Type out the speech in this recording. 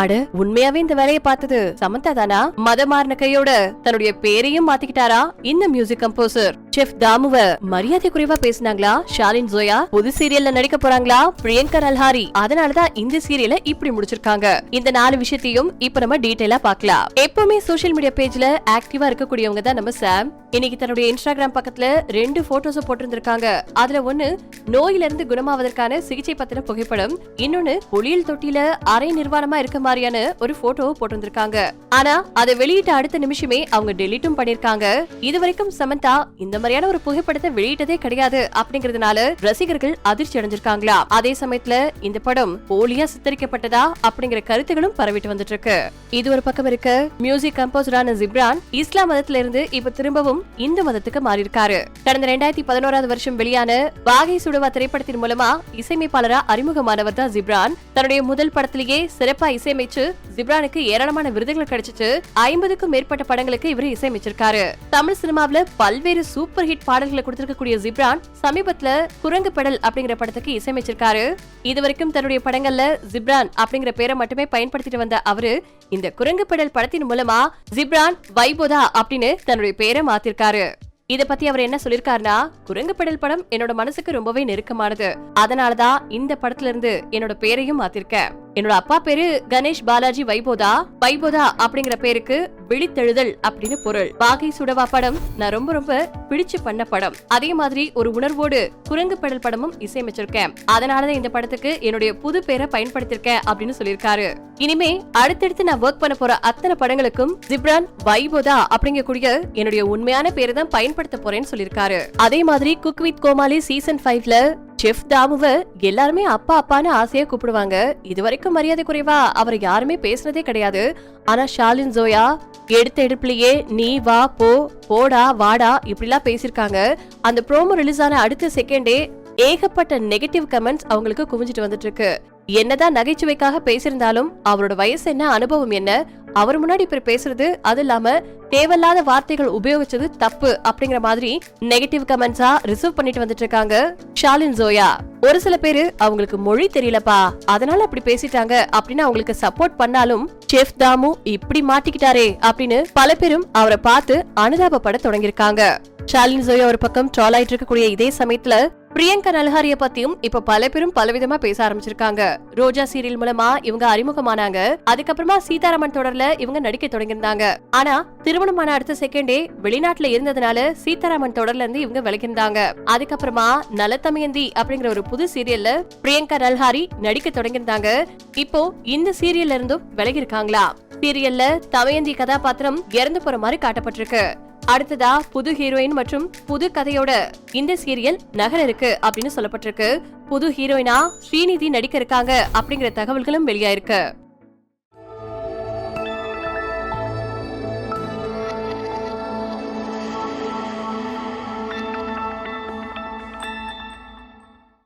அட உண்மையாவே இந்த வேலையை பார்த்தது. சமந்தா தானா? மத மாறின கையோட தன்னுடைய பேரையும் மாத்திக்கிட்டாரா? இந்த மியூசிக் கம்போசர் செஃப் தாமுவ மரியாதை குறைவா பேசினாங்களா? ஷாலின் ஜோயா புது சீரியல்ல நடிக்க போறாங்களா? பிரியங்கர் அல்ஹாரி அதனாலதான் இந்த சீரியலை இப்படி முடிச்சிருக்காங்க. இந்த நாலு விஷயத்தையும் இப்ப நம்ம டீடைலா பார்க்கலாம். எப்பவுமே சோசியல் மீடியா பேஜ்ல ஆக்டிவா இருக்கக்கூடியவங்க தான் நம்ம சாம் இன்னைக்கு தன்னுடைய இன்ஸ்டாகிராம் பக்கத்துல ரெண்டு போட்டோஸ் போட்டிருந்திருக்காங்க. அதுல ஒண்ணு நோயில இருந்து குணமாவதற்கான சிகிச்சை பத்தின புகைப்படம். இன்னொன்னு ஒளியல் தொட்டியில அரை நிர்வாணமா இருக்க மாதிரியான ஒரு போட்டோவை போட்டிருந்திருக்காங்க. ஆனா அதை வெளியிட்ட அடுத்த நிமிஷமே அவங்க டெலிட்டும் பண்ணிருக்காங்க இது வரைக்கும் சமந்தா இந்த மாதிரியான ஒரு புகைப்படத்தை வெளியிட்டதே கிடையாது அப்படிங்கறதுனால ரசிகர்கள் அதிர்ச்சி அடைஞ்சிருக்காங்களா? அதே சமயத்துல இந்த படம் போலியா சித்தரிக்கப்பட்டதா அப்படிங்கிற கருத்துகளும் பரவிட்டு வந்துட்டு இருக்கு இது ஒரு பக்கம் இருக்க மியூசிக் கம்போசரான ஜிப்ரான் இஸ்லாம் மதத்துல இருந்து இப்ப திரும்பவும் இந்து மதத்துக்கு மாறி இருக்காரு கடந்த ரெண்டாயிரத்தி பதினோராவது வருஷம் வெளியான வாகை சுடுவா திரைப்படத்தின் மூலமா இசையமைப்பாளரா அறிமுகமானவர் தான் ஜிப்ரான். தன்னுடைய முதல் படத்திலேயே சிறப்பா இசை இசையமைச்சு ஜிப்ரானுக்கு ஏராளமான விருதுகள் கிடைச்சிச்சு. ஐம்பதுக்கும் மேற்பட்ட படங்களுக்கு இவர் இசையமைச்சிருக்காரு. தமிழ் சினிமாவுல பல்வேறு சூப்பர் ஹிட் பாடல்களை கொடுத்திருக்கக்கூடிய ஜிப்ரான் சமீபத்துல குரங்கு பெடல் அப்படிங்கிற படத்துக்கு இசையமைச்சிருக்காரு. இதுவரைக்கும் தன்னுடைய படங்கள்ல ஜிப்ரான் அப்படிங்கிற பேரை மட்டுமே பயன்படுத்திட்டு வந்த அவரு இந்த குரங்கு பெடல் படத்தின் மூலமா ஜிப்ரான் வைபோதா அப்படின்னு தன்னுடைய பேரை மாத்திருக்காரு. இத பத்தி அவர் என்ன சொல்லிருக்காருன்னா குரங்கு பெடல் படம் என்னோட மனசுக்கு ரொம்பவே நெருக்கமானது. அதனாலதான் இந்த படத்துல இருந்து என்னோட பேரையும் மாத்திருக்கேன். என்னோட அப்பா பேரு கணேஷ் பாலாஜி வைபோதா. வைபோதா அப்படிங்கிற பேருக்கு விழித்தெழுதல் அப்படின்னு பொருள். பாகை சுடவா படம் நான் ரொம்ப ரொம்ப பிடிச்சு பண்ண படம். அதே மாதிரி ஒரு உணர்வோடு குரங்கு பெடல் படமும் இசையமைச்சிருக்கேன். அதனாலதான் இந்த படத்துக்கு என்னுடைய புது பேரை பயன்படுத்திருக்கேன் அப்படின்னு சொல்லியிருக்காரு. இனிமே அடுத்தடுத்து நான் ஒர்க் பண்ண போற அத்தனை படங்களுக்கும் ஜிப்ரான் வைபோதா அப்படிங்கக்கூடிய என்னுடைய உண்மையான பேரை தான் பயன்படுத்த போறேன்னு சொல்லியிருக்காரு. அதே மாதிரி குக் வித் கோமாளி சீசன் ஃபைவ்ல செஃப் தாமுவ எல்லாருமே அப்பா அப்பான்னு ஆசையா கூப்பிடுவாங்க. இது வரைக்கும் மரியாதை குறைவா அவர் யாருமே பேசுனதே கிடையாது. ஆனா ஷாலின் ஜோயா எடுத்த எடுப்புலயே நீ வா போ போடா வாடா இப்படிலாம் பேசியிருக்காங்க. அந்த ப்ரோமோ ரிலீஸ் ஆன அடுத்த செகண்டே ஏகப்பட்ட நெகட்டிவ் கமெண்ட்ஸ் அவங்களுக்கு குவிஞ்சிட்டு வந்துட்டு இருக்கு. என்னதான் நகைச்சுவைக்காக பேசியிருந்தாலும் அவரோட வயசு என்ன அனுபவம் என்ன அவர் முன்னாடி இப்ப பேசுறது அது இல்லாம தேவையில்லாத வார்த்தைகள் உபயோகிச்சது தப்பு அப்படிங்கிற மாதிரி நெகட்டிவ் கமெண்ட்ஸா ரிசீவ் பண்ணிட்டு வந்துட்டு இருக்காங்க ஷாலின் ஜோயா. ஒரு சில பேரு அவங்களுக்கு மொழி தெரியலப்பா அதனால அப்படி பேசிட்டாங்க அப்படின்னு அவங்களுக்கு சப்போர்ட் பண்ணாலும் செஃப் தாமு இப்படி மாட்டிக்கிட்டாரே அப்படின்னு பல பேரும் அவரை பார்த்து அனுதாபப்பட தொடங்கியிருக்காங்க. ஷாலின் ஜோயா ஒரு பக்கம் ட்ரால் ஆயிட்டு இருக்கக்கூடிய இதே சமயத்துல பிரியங்கா நல்ஹாரிய பத்தியும் இப்ப பல பேரும் பலவிதமா பேச ஆரம்பிச்சிருக்காங்க. ரோஜா சீரியல் மூலமா இவங்க அறிமுகமானாங்க. அதுக்கப்புறமா சீதாராமன் தொடர்ல இவங்க நடிக்க தொடங்கியிருந்தாங்க. ஆனா திருமணமான அடுத்த செகண்டே வெளிநாட்டுல இருந்ததுனால சீதாராமன் தொடர்ல இருந்து இவங்க விளக்கியிருந்தாங்க அதுக்கப்புறமா நலத்தமயந்தி அப்படிங்கிற ஒரு புது சீரியல்ல பிரியங்கா நல்ஹாரி நடிக்க தொடங்கியிருந்தாங்க. இப்போ இந்த சீரியல்ல இருந்தும் விலகி இருக்காங்களா சீரியல்ல தமயந்தி கதாபாத்திரம் இறந்து போற மாதிரி காட்டப்பட்டிருக்கு. அடுத்ததா புது ஹீரோயின் மற்றும் புது கதையோட இந்த சீரியல் நகர இருக்கு அப்படின்னு சொல்லப்பட்டிருக்கு. புது ஹீரோயினா ஸ்ரீநிதி நடிக்க இருக்காங்க அப்படிங்கிற தகவல்களும் வெளியாயிருக்கு.